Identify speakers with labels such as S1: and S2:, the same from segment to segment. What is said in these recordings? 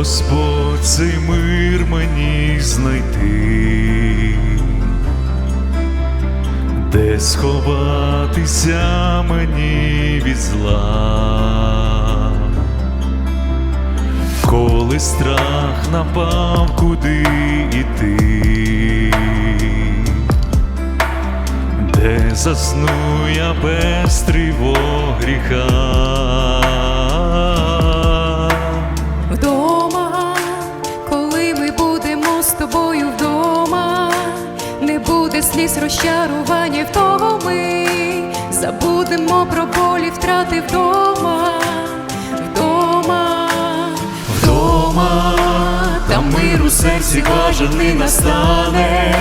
S1: Господь цей мир мені знайти, де сховатися мені від зла, коли страх напав, куди іти, де засну я без тривог гріха.
S2: Сліз розчарування в того ми забудемо про болі втрати вдома, вдома,
S1: Вдома, там мир у серці бажаний настане,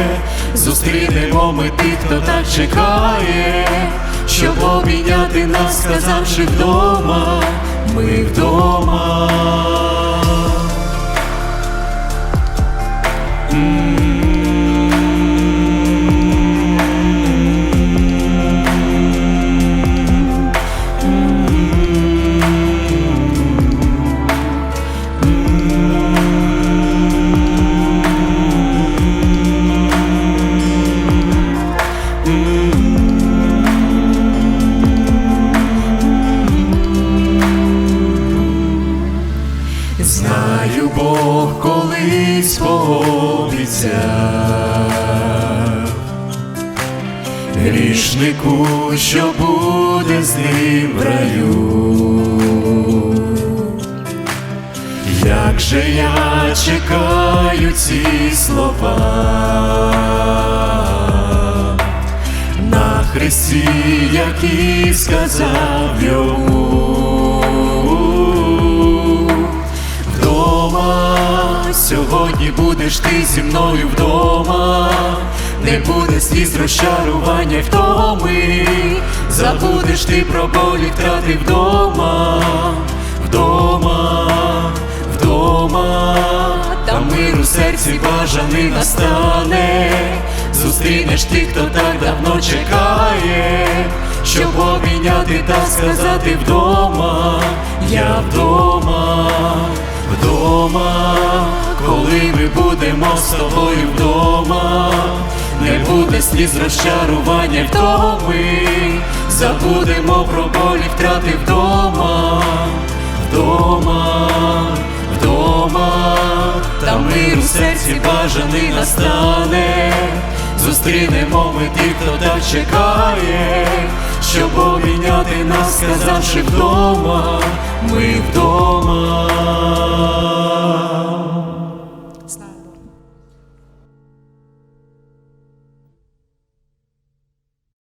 S1: зустрінемо ми тих, хто так чекає, щоб обійняти нас, сказавши вдома, ми вдома. Бог колись пообіцяв грішнику, що буде з ним в раю. Як же я чекаю ці слова на хресті, які сказав йому. Сьогодні будеш ти зі мною вдома, не буде сліз розчарування й втоми, забудеш ти про болі втрати вдома, вдома, вдома, там мир у серці бажаний настане, зустрінеш тих, хто так давно чекає, щоб обійняти та сказати вдома, я вдома вдома, будемо з тобою вдома, не буде сліз розчарування втоми, забудемо про болі втрати вдома, вдома, вдома, там мир у серці бажаний настане, зустрінемо ми тих, хто так чекає, щоб обійняти нас, сказавши вдома, ми вдома.